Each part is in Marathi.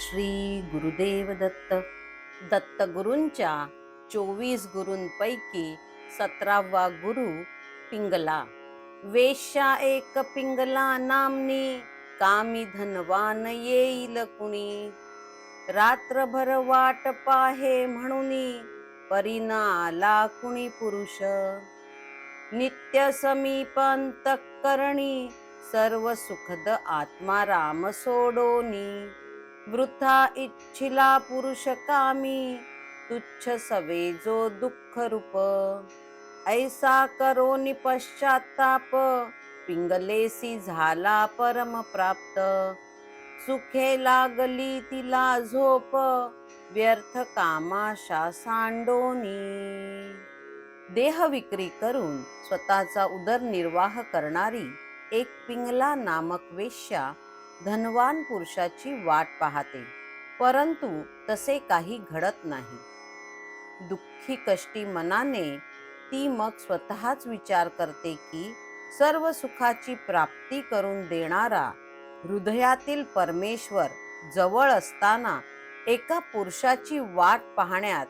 श्री गुरुदेव दत्त दत्तगुरूंच्या चोवीस गुरूंपैकी सतरावा गुरु पिंगला. वेश्या एक पिंगला नामनी कामी धनवान येईल कुणी. रात्रभर वाट पाहे म्हणून परिणाला आला कुणी पुरुष. नित्य समीपांत करणी सर्व सुखद आत्मा राम सोडोनी. वृथा इच्छिला पुरुष कामी तुच्छ सवे जो दुःख रूप ऐसा करो निपश्चाताप पिंगलेसी झाला परम प्राप्त. सुखे लागली तिला झोप व्यर्थ कामाशा सांडोनी. देह विक्री करून स्वतःचा उदरनिर्वाह करणारी एक पिंगला नामक वेश्या धनवान पुरुषाची वाट पाहते. परंतु तसे काही घडत नाही. दुःखी कष्टी मनाने ती मग स्वतःच विचार करते की सर्व सुखाची प्राप्ती करून देणारा हृदयातील परमेश्वर जवळ असताना एका पुरुषाची वाट पाहण्यात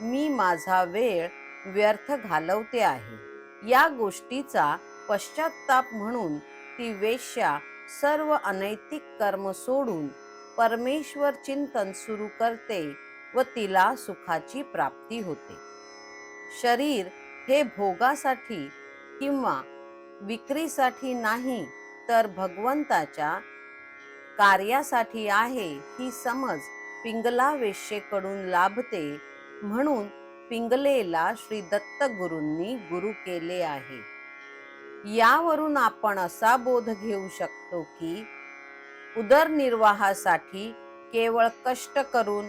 मी माझा वेळ व्यर्थ घालवते आहे. या गोष्टीचा पश्चाताप म्हणून ती वेश्या सर्व अनैतिक कर्म सोडून परमेश्वर चिंतन सुरू करते व तिला सुखाची प्राप्ती होते. शरीर हे भोगासाठी किंवा विक्रीसाठी नाही तर भगवंताच्या कार्यासाठी आहे ही समज पिंगला वेश्येकडून लाभते म्हणून पिंगलेला श्री दत्त गुरूंनी गुरु केले आहे. यावरून आपण असा बोध घेऊ शकतो की उदरनिर्वाहासाठी केवळ कष्ट करून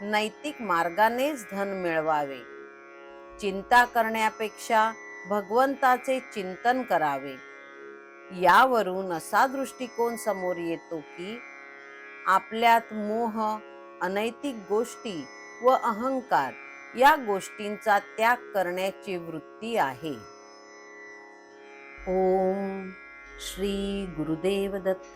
नैतिक मार्गानेच धन मिळवावे. चिंता करण्यापेक्षा भगवंताचे चिंतन करावे. यावरून असा दृष्टिकोन समोर येतो की आपल्यात मोह अनैतिक गोष्टी व अहंकार या गोष्टींचा त्याग करण्याची वृत्ती आहे. ॐ श्रीगुरुदेवदत्त